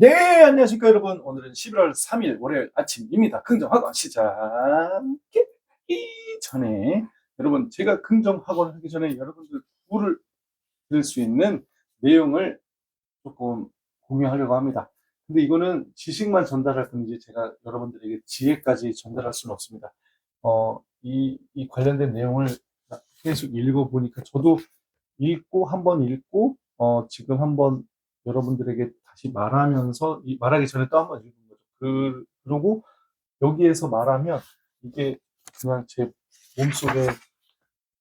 네, 안녕하십니까, 여러분. 오늘은 11월 3일 월요일 아침입니다. 긍정학원 시작하기 전에, 여러분, 제가 긍정학원 하기 전에 여러분들 구를 들을 수 있는 내용을 조금 공유하려고 합니다. 근데 이거는 지식만 전달할 뿐이지 제가 여러분들에게 지혜까지 전달할 수는 없습니다. 어, 이, 이 관련된 내용을 계속 읽어보니까 저도 읽고, 한번 읽고, 어, 지금 한번 여러분들에게 다시 말하면서, 이 말하기 전에 또 한 번 읽은 거죠. 그, 그러고 여기에서 말하면 이게 그냥 제 몸속에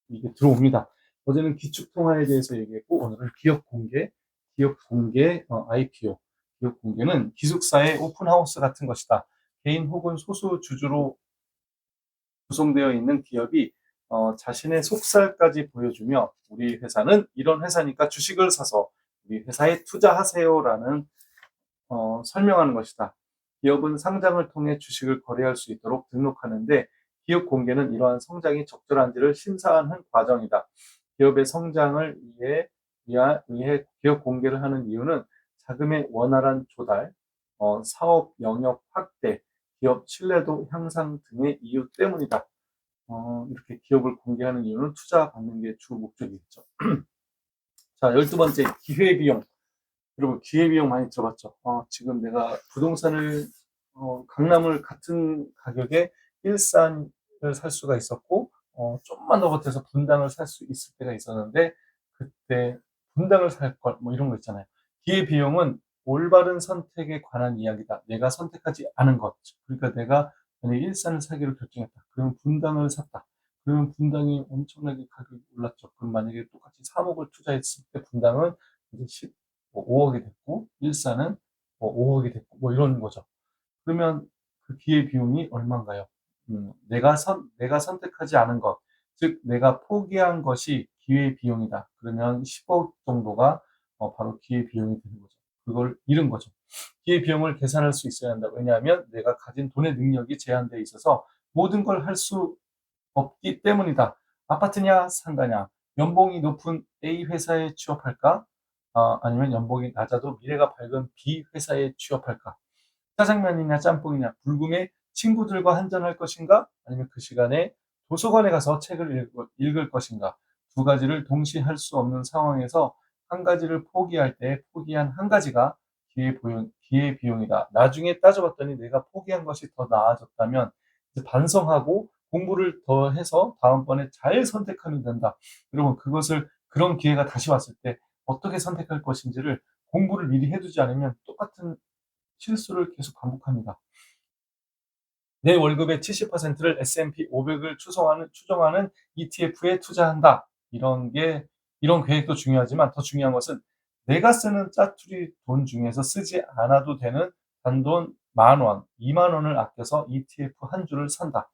이게 들어옵니다. 어제는 기축통화에 대해서 얘기했고, 오늘은 기업 공개, 기업 공개, 어, IPO. 기업 공개는 기숙사의 오픈하우스 같은 것이다. 개인 혹은 소수 주주로 구성되어 있는 기업이 어, 자신의 속살까지 보여주며 우리 회사는 이런 회사니까 주식을 사서 우리 회사에 투자하세요라는 어, 설명하는 것이다. 기업은 상장을 통해 주식을 거래할 수 있도록 등록하는데 기업 공개는 이러한 성장이 적절한지를 심사하는 과정이다. 기업의 성장을 위해, 위해 기업 공개를 하는 이유는 자금의 원활한 조달, 어, 사업 영역 확대, 기업 신뢰도 향상 등의 이유 때문이다. 어, 이렇게 기업을 공개하는 이유는 투자 받는 게 주 목적이겠죠. 자, 열두 번째, 기회비용. 여러분, 기회비용 많이 들어봤죠? 어, 지금 내가 부동산을, 어, 강남을 같은 가격에 일산을 살 수가 있었고, 어, 좀만 더 보태서 분당을 살 수 있을 때가 있었는데, 그때 분당을 살 걸, 뭐 이런 거 있잖아요. 기회비용은 올바른 선택에 관한 이야기다. 내가 선택하지 않은 것. 그러니까 내가 만약에 일산을 사기로 결정했다. 그러면 분당을 샀다. 그러면 분당이 엄청나게 가격이 올랐죠. 그럼 만약에 똑같이 3억을 투자했을 때 분당은 이제 10, 뭐 5억이 됐고, 일산은 뭐 5억이 됐고, 뭐 이런 거죠. 그러면 그 기회 비용이 얼마인가요? 음, 내가 선, 내가 선택하지 않은 것, 즉, 내가 포기한 것이 기회 비용이다. 그러면 10억 정도가 어, 바로 기회 비용이 되는 거죠. 그걸 잃은 거죠. 기회 비용을 계산할 수 있어야 한다. 왜냐하면 내가 가진 돈의 능력이 제한되어 있어서 모든 걸 할 수 없기 때문이다. 아파트냐, 상가냐, 연봉이 높은 A 회사에 취업할까? 아, 아니면 연봉이 낮아도 미래가 밝은 B 회사에 취업할까? 짜장면이냐, 짬뽕이냐, 불금에 친구들과 한잔할 것인가? 아니면 그 시간에 도서관에 가서 책을 읽을, 것인가? 두 가지를 동시에 할 수 없는 상황에서 한 가지를 포기할 때 포기한 한 가지가 기회 비용이다. 나중에 따져봤더니 내가 포기한 것이 더 나아졌다면 이제 반성하고 공부를 더 해서 다음번에 잘 선택하면 된다. 여러분 그것을 그런 기회가 다시 왔을 때 어떻게 선택할 것인지를 공부를 미리 해두지 않으면 똑같은 실수를 계속 반복합니다. 내 월급의 70%를 S&P 500을 추정하는, 추정하는 ETF에 투자한다. 이런 게, 이런 계획도 중요하지만 더 중요한 것은 내가 쓰는 짜투리 돈 중에서 쓰지 않아도 되는 단돈 만 원, 2만 원을 아껴서 ETF 한 주를 산다.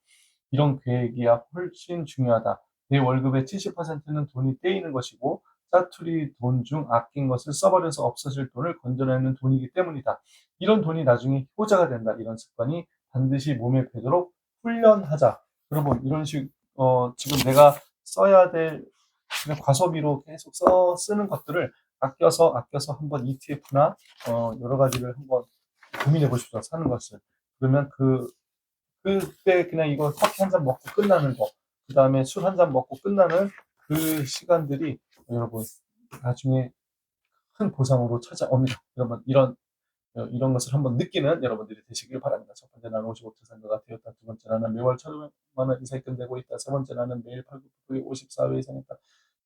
이런 계획이야 훨씬 중요하다. 내 월급의 70%는 돈이 떼이는 것이고 짜투리 돈 중 아낀 것을 써버려서 없어질 돈을 건져내는 돈이기 때문이다. 이런 돈이 나중에 효자가 된다. 이런 습관이 반드시 몸에 배도록 훈련하자. 여러분 이런 식 어, 지금 내가 써야 될 그냥 과소비로 계속 써 쓰는 것들을 아껴서 아껴서 한번 ETF나 어, 여러 가지를 한번 고민해 보십시오. 사는 것을. 그러면 그 그때 그냥 이거 커피 한 잔 먹고 끝나는 거, 그 다음에 술 한 잔 먹고 끝나는 그 시간들이 여러분 나중에 큰 보상으로 찾아옵니다. 여러분 이런 어, 이런 것을 한번 느끼는 여러분들이 되시길 바랍니다. 첫 번째 나는 55자산가가 되었다. 두 번째 나는 매월 천만 원 이상 끝내고 있다. 세 번째 나는 매일 899에 54회 이상 했다.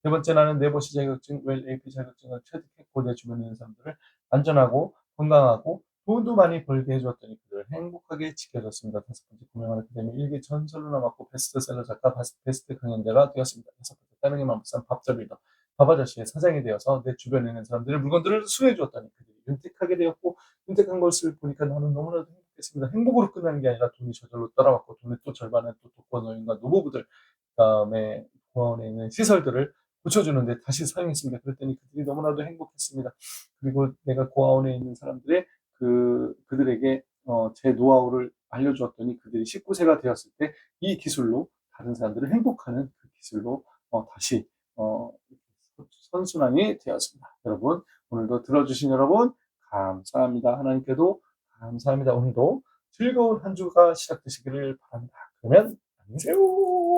네 번째 나는 내보시 자격증, 웰 AP 자격증을 체득했고 내 주변에 있는 사람들을 안전하고 건강하고 돈도 많이 벌게 해주었더니 그들을 행복하게 지켜줬습니다. 다섯 번째 구명하는 아카데미 일기 전설로 남았고 베스트셀러 작가 베스트 강연자가 되었습니다. 다섯 번째 따릉이 만부산 밥잡이다. 밥아저씨의 사장이 되어서 내 주변에 있는 사람들의 물건들을 수혜해 주었다니 그들이 윤택하게 되었고 윤택한 것을 보니까 나는 너무나도 행복했습니다. 행복으로 끝나는 게 아니라 돈이 저절로 따라왔고 돈의 또 절반은 또 독거노인과 노부부들 그다음에 고아원에 있는 시설들을 고쳐주는데 다시 사용했습니다. 그랬더니 그들이 너무나도 행복했습니다. 그리고 내가 고아원에 있는 사람들의 그 그들에게 어, 제 노하우를 알려주었더니 그들이 19세가 되었을 때 이 기술로 다른 사람들을 행복하는 그 기술로 어, 다시 어, 선순환이 되었습니다. 여러분 오늘도 들어주신 여러분 감사합니다. 하나님께도 감사합니다. 오늘도 즐거운 한 주가 시작되시기를 바랍니다. 그러면 안녕히 계세요.